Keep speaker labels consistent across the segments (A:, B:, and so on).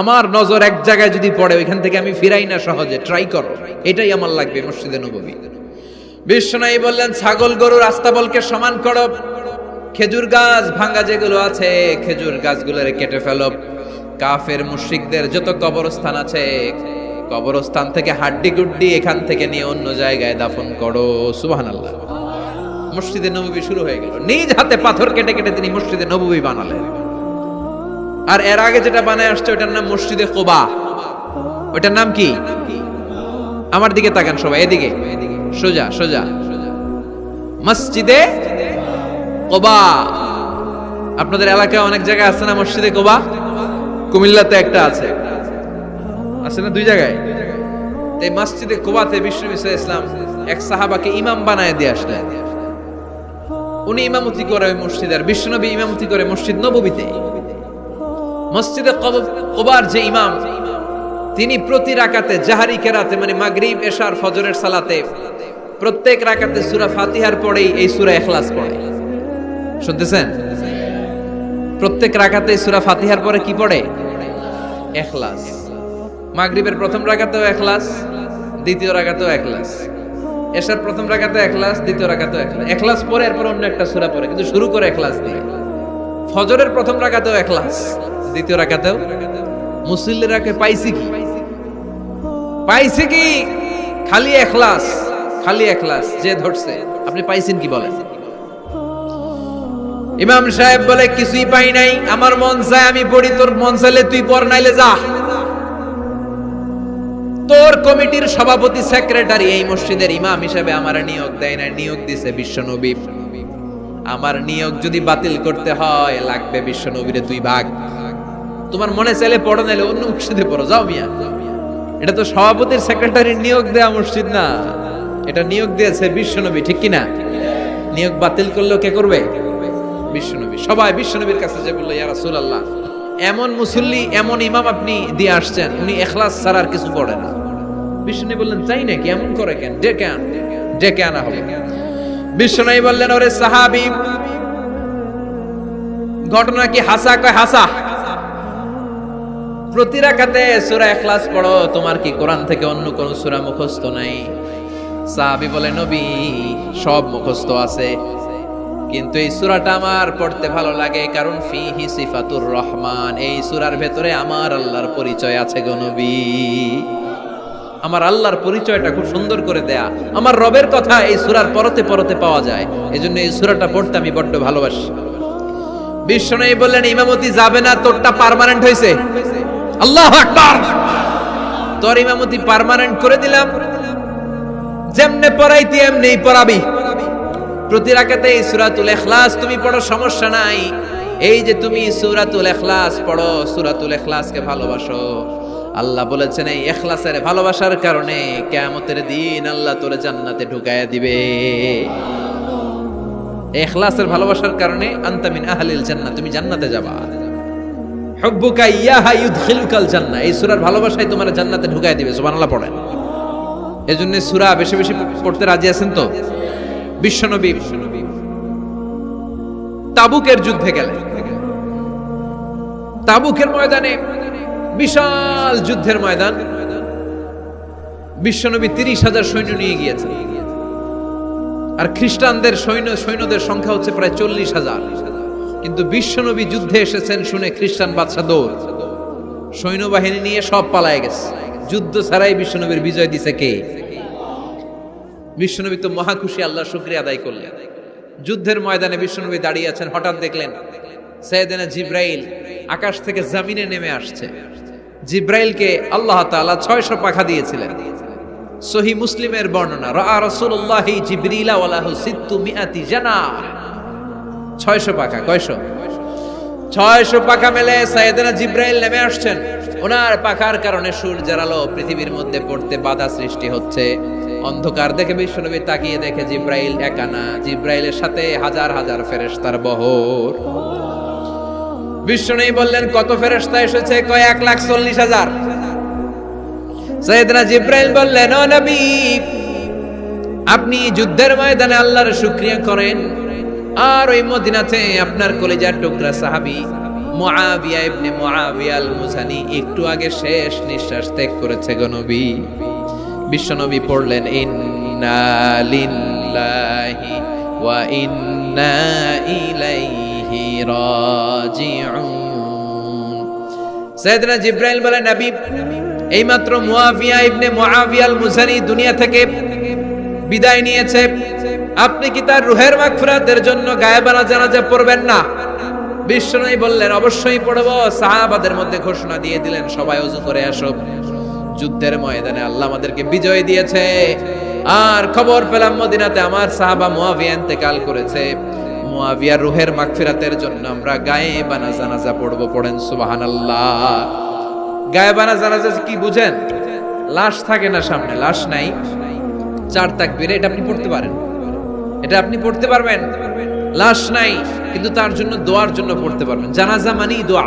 A: আমার নজর এক জায়গায় যদি পড়ে, ওইখান থেকে আমি ফিরাই না সহজে। ট্রাই করো। এটাই আমার লাগবে মসজিদে নবী বিশ্বনাই বললেন, ছাগল গরু রাস্তাবলকে সমান করো। খেজুর গাছ ভাঙ্গা যেগুলো আছে, খেজুর গাছগুলোরে কেটে ফেলো। কাফের মুশরিকদের যত কবরস্থান আছে, কবরস্থান থেকে হাড্ডি গুড্ডি এখান থেকে নিয়ে অন্য জায়গায় দাফন করো। সুবহানাল্লাহ। মসজিদে নবী শুরু হয়ে গেল। নিজ হাতে পাথর কেটে কেটে তিনি মসজিদে নবী বানালেন। আর এর আগে যেটা বানায় আসছে ওটার নাম মসজিদে কোবা। ওটার নাম কি? আমার দিকে তাকান সবাই, এদিকে। সোজা সোজা। মসজিদে কোবা। আপনাদের এলাকায় অনেক জায়গায় আছে না মসজিদে কোবা? কুমিল্লাতে একটা আছে। আছে না দুই জায়গায়? এই মসজিদে কোবাতে বিষ্ণু ইসা ইসলাম এক সাহাবাকে ইমাম বানায় দিয়ে আসলেন। উনি ইমামতি করে ওই মসজিদের বিশ্বনবী ইমামতি করে মসজিদ নববীতে। মসজিদে কব- কোবার যে ইমাম, তিনি প্রতি রাকাতে জাহারি কেরাতে মানে মাগরিব, এশার, ফজরের সালাতে, প্রত্যেক রাকাতে সুরা ফাতিহার পরেই এই সূরা ইখলাস পড়ে। শুনতেছেন? প্রত্যেক রাকাতে সুরা ফাতিহার পরে কি পড়ে? ইখলাস। মাগরিবের প্রথম রাকাতেও ইখলাস, দ্বিতীয় রাকাতেও ইখলাস। এশার প্রথম রাকাতে ইখলাস, দ্বিতীয় রাকাতেও ইখলাস। ইখলাস পরে এরপর অন্য একটা সূরা পড়ে, কিন্তু শুরু করে ইখলাস দিয়ে। ফজরের প্রথম রাকাতেও ইখলাস। দ্বিতীয় রাকাতেও? মুসল্লিরাকে পাইছি কি? পাইছে কি? খালি এখলাস খালি এখলাস, যে ধরছে। আপনি পাইছেন কি বলেন? ইমাম সাহেব বলে, কিছুই পাই নাই, আমার মন চায় আমি পড়ি, তোর মন চাইলে তুই পড় নাইলে যা। তোর কমিটির সভাপতি, সেক্রেটারি এই মসজিদের ইমাম হিসেবে আমার নিয়োগ দেয় না নিয়োগ দিছে বিশ্বনবী। আমার নিয়োগ যদি বাতিল করতে হয়, লাগবে বিশ্বনবীরে দুই ভাগ। তোমার মনে চাইলে পড়ো, নাইলে অন্য মসজিদে পড়ো। যাও মিয়া। এটা তো সভাপতির সেক্রেটারির নিয়োগ দেয়া মসজিদ না। এটা নিয়োগ দিয়েছে বিশ্বনবী, ঠিক কি না নিয়োগ বাতিল করলেও কে করবে? বিশ্বনবী। সবাই বিশ্বনবীর কাছে যে বলল এমন মুসল্লি, এমন ইমাম আপনি দিয়ে আসছেন, উনি এখলাস ছাড়া আর কিছু পড়ে না। বিশ্বনবী বললেন, তাই নাকি? এমন করে কেন? ডেকে আন, ডেকে আনা হবে। বিশ্বনবী বললেন, ওরে সাহাবী, ঘটনা কি হাসা কয় হাসা? প্রতি রাকাতে সূরা ইখলাস পড়ো। তোমার কি কোরআন থেকে অন্য কোন সূরা মুখস্থ নাই? সাহাবী বলে, নবী, সব মুখস্থ আছে। কিন্তু এই সূরাটা আমার পড়তে ভালো লাগে কারণ সিফাতুর রহমান। এই সূরার ভেতরে আমার আল্লাহর পরিচয় আছে গো নবী। আমার আল্লাহর পরিচয়টা খুব সুন্দর করে দেয়া। আমার রবের কথা এই সূরার পরতে পরতে পাওয়া যায়। এজন্য এই সূরাটা পড়তে আমি বড্ড ভালোবাসি। বিশ্বনবী বললেন, ইমামতি যাবে না, তোরটা পার্মানেন্ট হয়েছে আল্লাহ আকবার। তোর ইমামতি পার্মানেন্ট করে দিলাম। যেমনে পড়াইতি এমনি পড়াবি। প্রতি রাকাতে এই সূরাতুল ইখলাস তুমি পড়ো, সমস্যা নাই। এই যে তুমি সূরাতুল ইখলাস পড়ো, সূরাতুল ইখলাসকে ভালোবাসো। আল্লাহ বলেছেন, এই ইখলাসের ভালোবাসার কারণে কিয়ামতের দিন আল্লাহ তোরে জান্নাতে ঢুকায়া দিবে। এখলাসের ভালোবাসার কারণে আনতা মিন আহলিল জান্নাহ, তুমি জান্নাতে যাবা। হুব্বুকা ইয়াহা জান্নাহ। এই সূরার ভালোবাসায় তোমার জান্নাতে ঢুকায় দিবে, সুবহানাল্লাহ পড়েন। এজন্য সূরা বেশি বেশি পড়তে রাজি আছেন তো? বিশ্বনবী তাবুকের যুদ্ধে গেলেন। তাবুকের ময়দানে বিশাল যুদ্ধের ময়দান। বিশ্বনবী তিরিশ হাজার সৈন্য নিয়ে গিয়েছে আর খ্রিস্টানদের সৈন্য সৈন্যদের সংখ্যা হচ্ছে প্রায় চল্লিশ হাজার। কিন্তু বিশ্বনবী যুদ্ধে এসেছেন শুনে খ্রিস্টান বাদশা দৌড়। সৈন্যবাহিনী নিয়ে সব পালায় গেছে। যুদ্ধ ছাড়াই বিশ্বনবীর বিজয় দিছে কে? বিশ্বনবী তো মহাখুশি আল্লাহ শুক্রিয়া আদায় করলেন। যুদ্ধের ময়দানে বিশ্বনবী দাঁড়িয়ে আছেন, হঠাৎ দেখলেন সৈয়দনা জিব্রাইল আকাশ থেকে জামিনে নেমে আসছে। জিব্রাইলকে আল্লাহ তাআলা ছয়শো পাখা দিয়েছিলেন। সহি মুসলিমের বর্ণনা রা রাসূলুল্লাহ জিবরিলা ওয়ালাহু সিত্তু মিআতি জানাহ ছয়শো পাখা, কয়শো? ছয়শো পাখা মেলে সাইয়েদনা জিব্রাইল নেমে আসছেন। ওনার পাখার কারণে সূর্যের আলো পৃথিবীর মধ্যে পড়তে বাধা সৃষ্টি হচ্ছে। অন্ধকার দেখে বিশ্বনবী তাকিয়ে দেখে জিব্রাইল একানা জিব্রাইলের সাথে হাজার হাজার ফেরেশতার বহর। বিশ্বনবী বললেন, কত ফেরেশতা এসেছে? কয় এক লাখ চল্লিশ হাজার? সৈয়দনা জিব্রাইল বললেন, ও নবী, আপনি যুদ্ধের ময়দানে আল্লাহর শুকরিয়া করেন। আর ওই মদিনাতে আপনার কলেজার টুকরা সাহাবি মুআবিয়া ইবনে মুআবিয়া আল মুজানি একটু আগে শেষ নিঃশ্বাস ত্যাগ করেছে গো নবী। বিশ্বনবী পড়লেন, ইন্না লিল্লাহি ওয়া ইন্না ইলাইহি রাজিউন। সাইয়েদনা জিব্রাইল বলেন নবী এইমাত্র মুআবিয়া ইবনে মুআবিয়া আল মুজানি দুনিয়া থেকে বিদায় নিয়েছে। আপনি কি তার রুহের মাগফিরাতের জন্য গায়েবানা জানাজা পড়বেন না? বিশ্বনবী বললেন, অবশ্যই পড়ব। সাহাবাদের মধ্যে ঘোষণা দিয়ে দিলেন, সবাই ওযু করে আসো যুদ্ধের ময়দানে আল্লাহ আমাদেরকে বিজয় দিয়েছে। আর খবর পেলাম, মদিনাতে আমার সাহাবা মুয়াবিয়া ইন্তেকাল করেছে। মুয়াবিয়ার রুহের মাগফিরাতের জন্য আমরা গায়ে বানা জানাজা পড়ব, পড়েন সুবহানাল্লাহ। গায়ে বানা জানাজা কি বুঝেন? লাশ থাকে না সামনে, লাশ নাই। চার তাকবীরে এটা আপনি পড়তে পারেন। এটা আপনি পড়তে পারবেন। লাশ নাই, কিন্তু তার জন্য দোয়ার জন্য পড়তে পারবেন। জানাজা মানেই দোয়া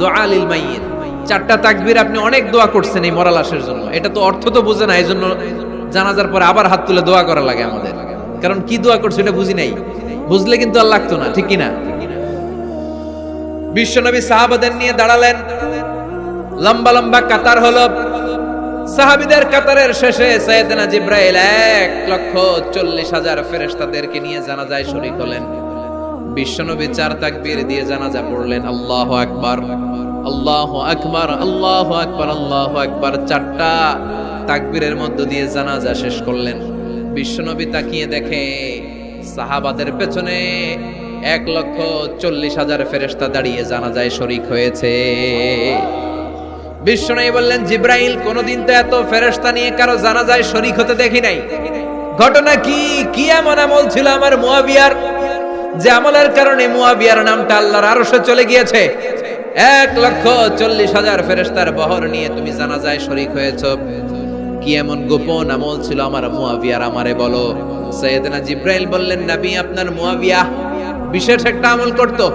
A: দোয়া লিল মাইয়িত। চারটা তাকবীর আপনি অনেক দোয়া করছেন এই মরা লাশের জন্য। এটা তো অর্থ তো বোঝে না এই জন্য জানাজার পরে আবার হাত তুলে দোয়া করা লাগে আমাদের। কারণ কি দোয়া করছে এটা বুঝি নাই। বুঝলে কিন্তু আর লাগতো না, ঠিক কি না বিশ্বনবী সাহাবাদের নিয়ে দাঁড়ালেন। লম্বা লম্বা কাতার হলো। সাহাবিদের কাতারের শেষে সৈয়দনা জিব্রাইল এক লক্ষ চল্লিশ হাজার ফেরেশতাদেরকে নিয়ে জানাজায় শরীক হলেন। বিশ্বনবী চার তাকবীর দিয়ে জানাজা পড়লেন, আল্লাহ আকবার আল্লাহ আকবার আল্লাহ আকবার আল্লাহ আকবার। চারটা তাকবীরের মধ্য দিয়ে জানাজা শেষ করলেন। বিশ্বনবী তাকিয়ে দেখে সাহাবাদের পেছনে এক লক্ষ চল্লিশ হাজার ফেরেশতা দাঁড়িয়ে জানাজায় শরিক হয়েছে। বিশ্বনবী বললেন, জিব্রাইল, কোনদিন তো এত ফেরেশতা নিয়ে কারও জানাজায় শরিক হতে দেখি নাই। ঘটনা কি? কি এমন আমল ছিল আমার মুয়াবিয়ার? যে আমলের কারণে মুয়াবিয়ার নামটা আল্লাহর আরশে চলে গিয়েছে। এক লক্ষ চল্লিশ হাজার ফেরেশতার বহর নিয়ে তুমি জানাজায় শরিক হয়েছ। কি এমন গোপন আমল ছিল আমার মুয়াবিয়ার? আমারে বলো। সৈয়দনা জিব্রাইল বললেন, নবী, আপনার মুয়াবিয়া বিশেষ একটা আমল করতো।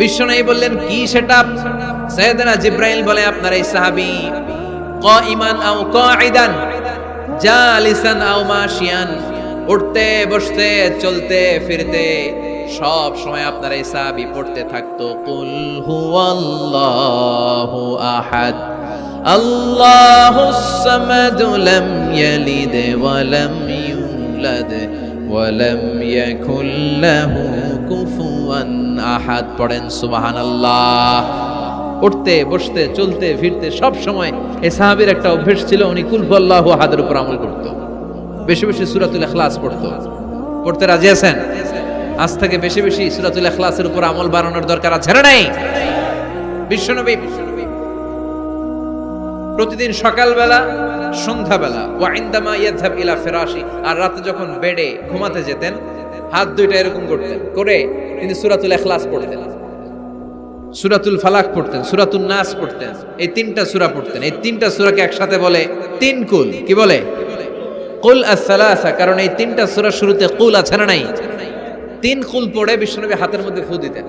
A: বিশ্বনবী বললেন, কি সেটা? সৈয়দনা জিব্রাইল বলে, আপনার এই সাহাবী কাইমান আও কাঈদান, জালিসান আও মাশিয়ান, উঠতে, বসতে, চলতে, ফিরতে, সব সময় আপনার এই সাহাবী পড়তে থাকতো। কুল হুয়াল্লাহু আহাদ আল্লাহুস সামাদ লাম ইয়ালিদ ওয়া লাম ইউলাদ ওয়ালাম ইয়াকুল লাহু কুফুয়ান আহাদ পড়েন সুবহানাল্লাহ। উঠতে, বসতে, চলতে, ফিরতে সব সময় এই সাহাবীর একটা অভ্যেস ছিল, উনি কুল আল্লাহু আহাদের উপর আমল করত। বেশি বেশি সূরাতুল ইখলাস পড়ত। পড়তে রাজি আছেন? আজ থেকে বেশি বেশি সূরাতুল ইখলাসের উপর আমল বাড়ানোর দরকার আছে না নাই? বিশ্বনবী প্রতিদিন সকালবেলা, সন্ধ্যাবেলা ওয়াইন্দামা ইয়াযহাব ইলা ফিরাশি, আর রাতে যখন বেডে ঘুমাতে যেতেন, হাত দুইটা এরকম করতেন করে তিনি সূরাতুল ইখলাস পড়তেন, সুরাতুল ফালাক পড়তেন, সূরাতুন নাস পড়তেন, এই তিনটা সূরা পড়তেন। এই তিনটা সূরাকে একসাথে বলে তিন কুল, কি বলে? কুল আস-সালাসা, কারণ এই তিনটা সূরার শুরুতে কুল আছে না নাই? তিন কুল পড়ে বিশ্বনবী হাতের মধ্যে ফু দিতেন।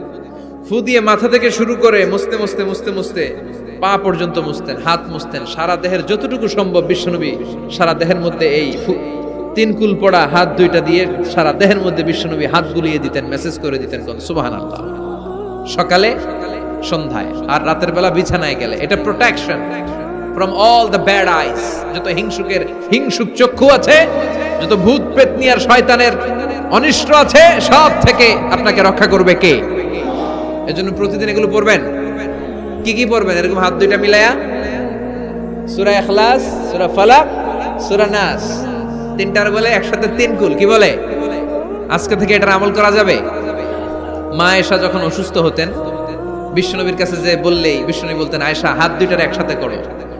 A: ফু দিয়ে মাথা থেকে শুরু করে মুছতে মুছতে মুছতে মুছতে পা পর্যন্ত মুছতেন, হাত মুছতেন, সারা দেহের যতটুকু সম্ভব বিশ্বনবী সারা দেহের মধ্যে এই তিন কুল পড়া, হাত দুইটা দিয়ে সারা দেহের মধ্যে বিশ্বনবী হাত গুলিয়ে দিতেন মেসেজ করে দিতেন সুবাহান আল্লাহ সকালে, সন্ধ্যায়, আর রাতের বেলা বিছানায় গেলে। এটা protection from all the bad eyes যত হিংসুকের হিংসুক চক্ষু আছে, যত ভূত পেতনি আর শয়তানের অনিষ্ট আছে, সব থেকে আপনাকে রক্ষা করবে কে? এজন্য প্রতিদিন এগুলো পড়বেন। কি কি পড়বেন? এরকম হাত দুইটা মিলায়া? সূরা এখলাস সূরা ফালাক, সূরা নাস। তিনটার বলে একসাথে তিন কুল কি বলে? আজকে থেকে এটার আমল করা যাবে? মা এসা যখন অসুস্থ হতেন, বিশ্বনবীর কাছে যে বললেই, বিশ্বনবী বলতেন, আয়েশা, হাত দুইটার একসাথে করো।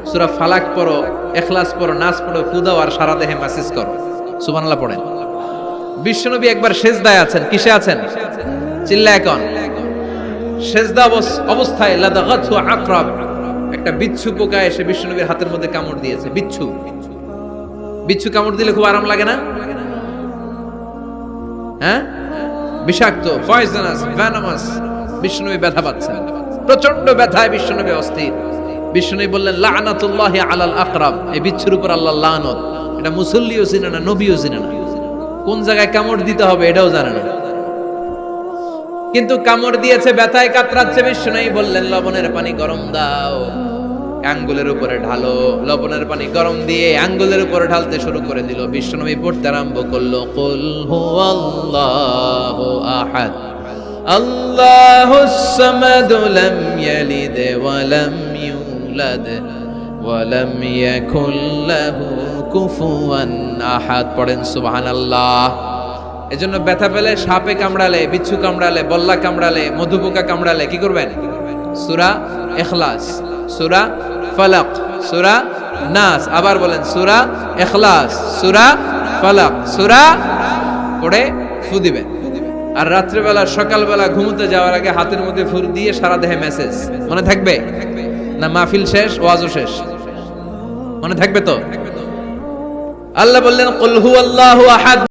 A: সূরা ফালাক পড়ো, এখলাস পড়ো নাস পড়ো ফুদাও আর সারা দেহে মেসেজ করো। সুবহানাল্লাহ পড়েন। বিশ্বনবী একবার সেজদায় আছেন, কিসে আছেন? চিল্লা এখন সেজদা অবস- অবস্থায়, লাদাগাতহু আকরাব। একটা বিচ্ছু পোকা এসে বিশ্বনবীর হাতের মধ্যে কামড় দিয়েছে, বিচ্ছু। বিচ্ছু কামড় দিলে খুব আরাম লাগে না? হ্যাঁ? বিষাক্ত পয়জনাস ভ্যানামাস বিষ্ণুনবী ব্যথা পাচ্ছেন প্রচণ্ড ব্যথায় বিষ্ণুনবী অস্থির। বিষ্ণুনবী বললেন, লানাতুল্লাহি আলাল আকরাব। এই বিচ্ছুর উপর আল্লাহ লানত। এটা মুসল্লিও চিনে না, নবীও চিনে না। কোন জায়গায় কামড় দিতে হবে এটাও জানে না। কিন্তু কামড় দিয়েছে, ব্যথায় কাতরাচ্ছে বিষ্ণু বললেন, লবণের পানি গরম দাও। আঙ্গুলের উপরে ঢালো, লবণের পানি গরম দিয়ে আঙ্গুলের উপরে ঢালতে শুরু করে দিল। বিশ্বনবী পড়তে আরম্ভ করল, কুল হুয়াল্লাহু আহাদ আল্লাহুস সামাদ লাম ইয়ালিদ ওয়া লাম ইউলাদ ওয়া লাম ইয়াকুল লাহু কুফুয়ান আহাদ। পড়েন, সুবহানাল্লাহ। এজন্য ব্যথা পেলে সাপে কামড়ালে, বিচ্ছু কামড়ালে, বল্লা কামড়ালে, মধুপোকা কামড়ালে কি করবেন? সুরা এখলাস সুরা ফালাক, সুরা নাস, আবার বলেন সুরা এখলাস সুরা ফালাক, সুরা পড়ে ফু দিবেন। আর রাত্রেবেলা, সকালবেলা ঘুমোতে যাওয়ার আগে হাতের মধ্যে ফুর দিয়ে সারা দেহে মেসেজ, মনে থাকবে? না মাহফিল শেষ, ওয়াজও শেষ? মনে থাকবে তো? আল্লাহ বললেন, কুল হু আল্লাহু আহাদ।